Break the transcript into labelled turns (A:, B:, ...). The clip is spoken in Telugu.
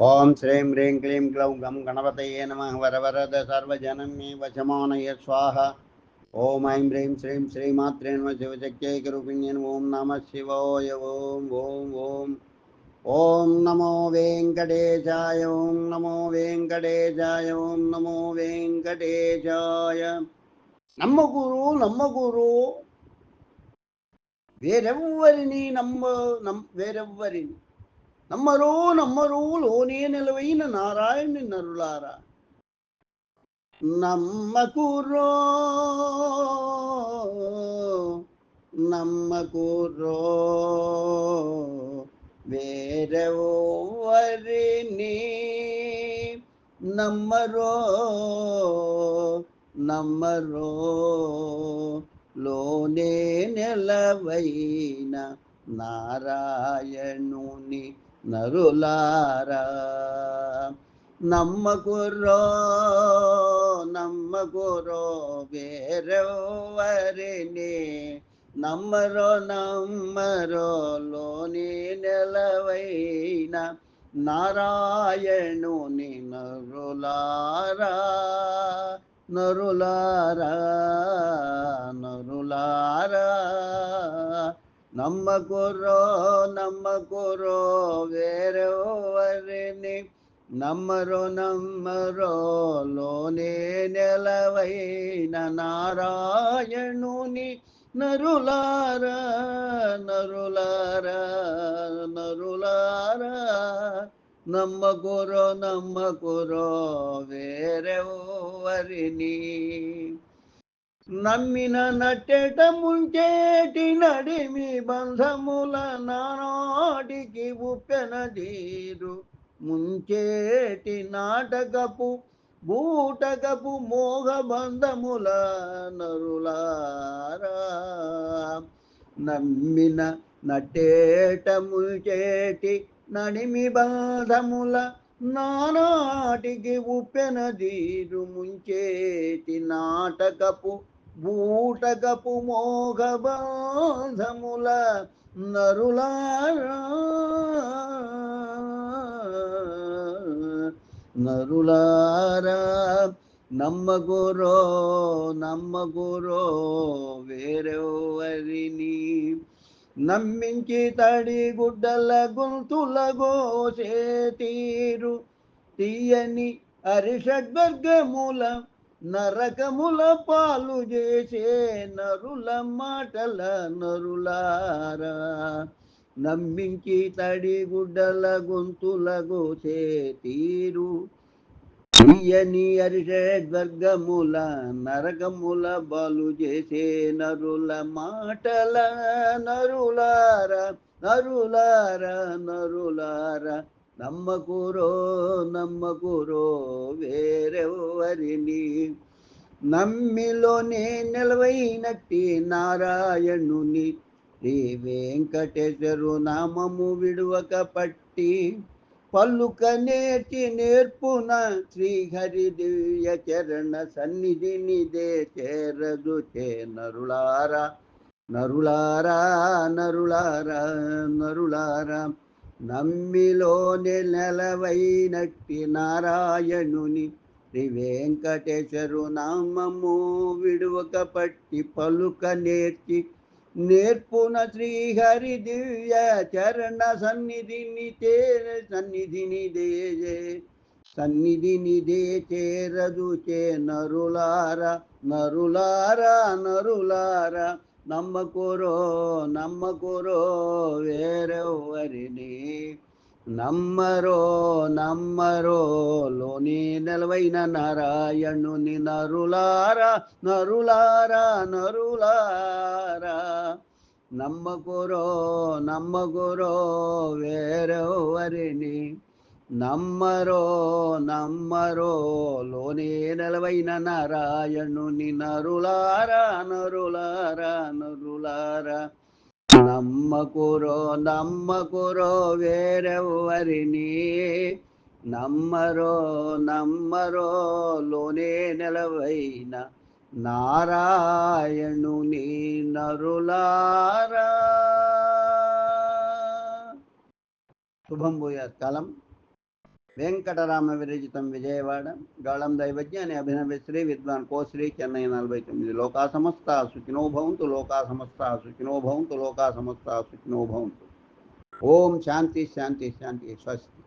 A: ఓం శ్రీం హ్రీం క్లీం క్లౌం గం గణపతయే నమ వరవరద సర్వజనం మే వశమానయ స్వాహ. ఓం ఐం హ్రీం శ్రీం శ్రీమాత్రే నమ శివశక్త్యైకరూపిణ్యన్ ఓం నమ శివోయ. ఓం ఓం ఓం. ఓం నమో వెంకటేశాయ. ఓం నమో వెంకటేశాయ. ఓం నమో వెంకటేశాయ. నమ్మగురు నమ్మగురు వేరెవ్వరిని నమ్మ నమ్ వేరెవ్వరిని నమ్మరో నమ్మరో లోనే నిలవైన నారాయణుని నరులారా. నమ్మకురో నమ్మకురో వేరెవరిని నమ్మరో నమ్మరో లోనే నిలవైన నారాయణుని నరులారా. నమ్మకురో నమ్మకురో వేరెవరిని నమ్మరో నమ్మరో లోని నెలవైన. నారాయణుని నరులారా నరులారా నరులారా. నమ్మకురో నమ్మకురో వేరెవరిని నమ్మరు నమ్మరో లోనే నెలవైన నారాయణుని నరులారా నరులారా నరులారా. నమ్మకురో నమ్మకురో వేరెవరిని నమ్మిన నట్టెట ముంచేటి నడిమి బంధముల నానాటికి ఉప్పెన తీరు. ముంచేటి నాటకపు బూటకపు మోగ బంధముల నరులారా. నమ్మిన నట్టేట ముంచేటి నడిమి బంధముల నానాటికి ఉప్పెన తీరు. ముంచేటి నాటకపు బూటకపు మోగ బాధముల నరులారా. నరులారా నమ్మగురో నమ్మగురో వేరెవరిని నమ్మించి తడి గుడ్డల గుంతుల గోసే తీరు తీయని అరిషడ్వర్గముల నరకముల పాలు చేసే నరుల మాటల నరులారా. నమ్మించి తడి గుడ్డల గొంతుల గోసే తీరు. తీయని అరిషడ్వర్గముల నరకముల బలు చేసే నరుల మాటల నరులార నరులార నరులార. నమ్మకురో నమ్మకురో వేరెవరిని నమ్మిలోనే నిలవైనట్టి నారాయణుని. శ్రీ వెంకటేశ్వరు నామము విడువక పట్టి. పల్లుక నేర్చి నేర్పున శ్రీహరి దివ్య చరణ సన్నిధినిదే చేరదు చే నరులారా. నరులారా నరులారా నరులారా. నమ్మిలోని నెలవైనట్టి నారాయణుని శ్రీ వెంకటేశ్వరు నామము విడువక పట్టి పలుక నేర్చి నేర్పున శ్రీహరి దివ్య చరణ సన్నిధిని తేర సన్నిధిని దేజే సన్నిధిని దే చేరదు చే నరులారా నరులారా నరులారా. నమ్మకురో నమ్మకురో వేరెవరిని నమ్మరో నమ్మరో లోని నెలవైన నారాయణుని నరులారా నరులారా నరులారా. నమ్మకురో నమ్మకురో వేరెవరిని నమ్మరో నమ్మరో లోనే నెలవైన నారాయణుని నరులారా నరులారా నరులారా. నమ్మకురో నమ్మకురో వేరెవరిని నమ్మరో నమ్మరో లోనే నెలవైన నారాయణుని నరులారా. శుభం పోయే కాలం. వెంకటరామ విరచితం విజయవాడ. గాళం దైవజ్ఞాని అభినవ శ్రీ విద్వాన్ కోశ్రీ చెన్నై నలభై తొమ్మిది లోకా సమస్త సుఖినో భవంతు లోకా సమస్త సుఖినో భవంతు లోకా సమస్త సుఖినో భవంతు. ఓం శాంతి శాంతి శాంతి స్వస్తి.